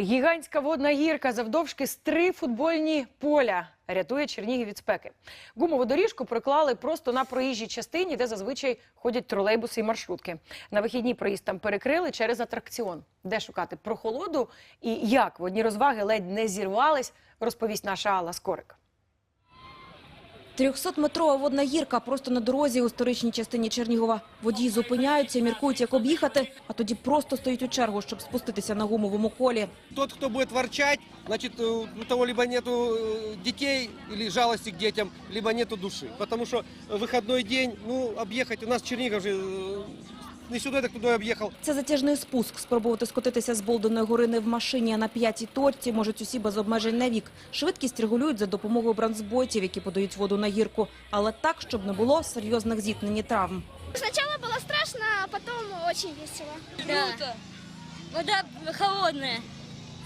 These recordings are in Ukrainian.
Гігантська водна гірка завдовжки з три футбольні поля рятує Чернігів від спеки. Гумову доріжку проклали просто на проїжджій частині, де зазвичай ходять тролейбуси і маршрутки. На вихідні проїзд там перекрили через атракціон. Де шукати прохолоду і як водні розваги ледь не зірвались, розповість наша Алла Скорик. 300-метрова водна гірка просто на дорозі у історичній частині Чернігова. Водії зупиняються, міркують, як об'їхати, а тоді просто стоять у чергу, щоб спуститися на гумовому колі. Тот, кто будет ворчать, значит, э, у того либо нету э, детей или жалости к детям, либо нету души. Потому что выходной день, ну, объехать, у нас Чернигов же э, не сюда, так туда объехал. Це затяжний спуск. Спробувати скотитися з Болденої гори не в машині, а на п'ятій точці можуть усі без обмежень на вік. Швидкість регулюють за допомогою бронзботів, які подають воду на гірку. Але так, щоб не було серйозних зіткнень і травм. Сначала было страшно, а потом очень весело. Да. Вода холодная.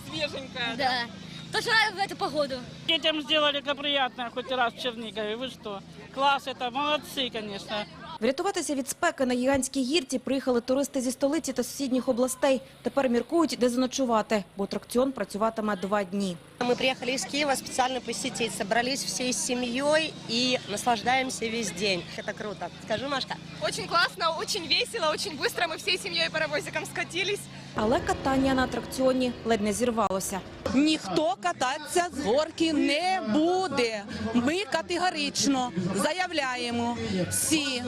свеженькая. Да. Точно в эту погоду. Детям сделали это приятно хоть раз в Чернигове. Вы что? Класс это, молодцы, конечно. Врятуватися від спеки на гігантській гірці приїхали туристи зі столиці та сусідніх областей. Тепер міркують, де заночувати, бо атракціон працюватиме два дні. Мы приехали из Киева специально посетить, собрались всей семьей и наслаждаемся весь день. Это круто. Скажи, Машка. Очень классно, очень весело, очень быстро. Мы всей семьей паровозиком скатились. Але катання на атракціоні ледь не зірвалося. Ніхто кататися з горки не буде. Ми категорично заявляємо всі,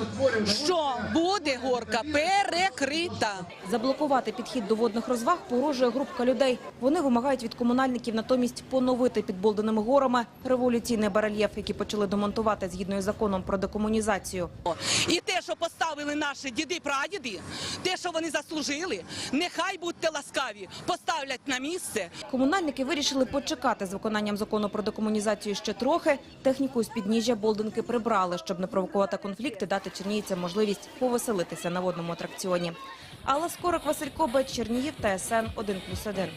що буде горка перекрита. Заблокувати підхід до водних розваг погрожує групка людей. Вони вимагають від комунальників натомість поновити під Болденими горами революційний барельєф, який почали демонтувати згідно із законом про декомунізацію. І те, що поставили наші діди-прадіди, те, що вони заслужили, нехай будьте ласкаві, поставлять на місце. Комунальники вирішили почекати з виконанням закону про декомунізацію ще трохи. Техніку з підніжжя Болдинки прибрали, щоб не провокувати конфлікти, дати чернігівцям можливість повеселитися на водному атракціоні. Але скорик Василь Кобець, Чернігів, ТСН 1+,1.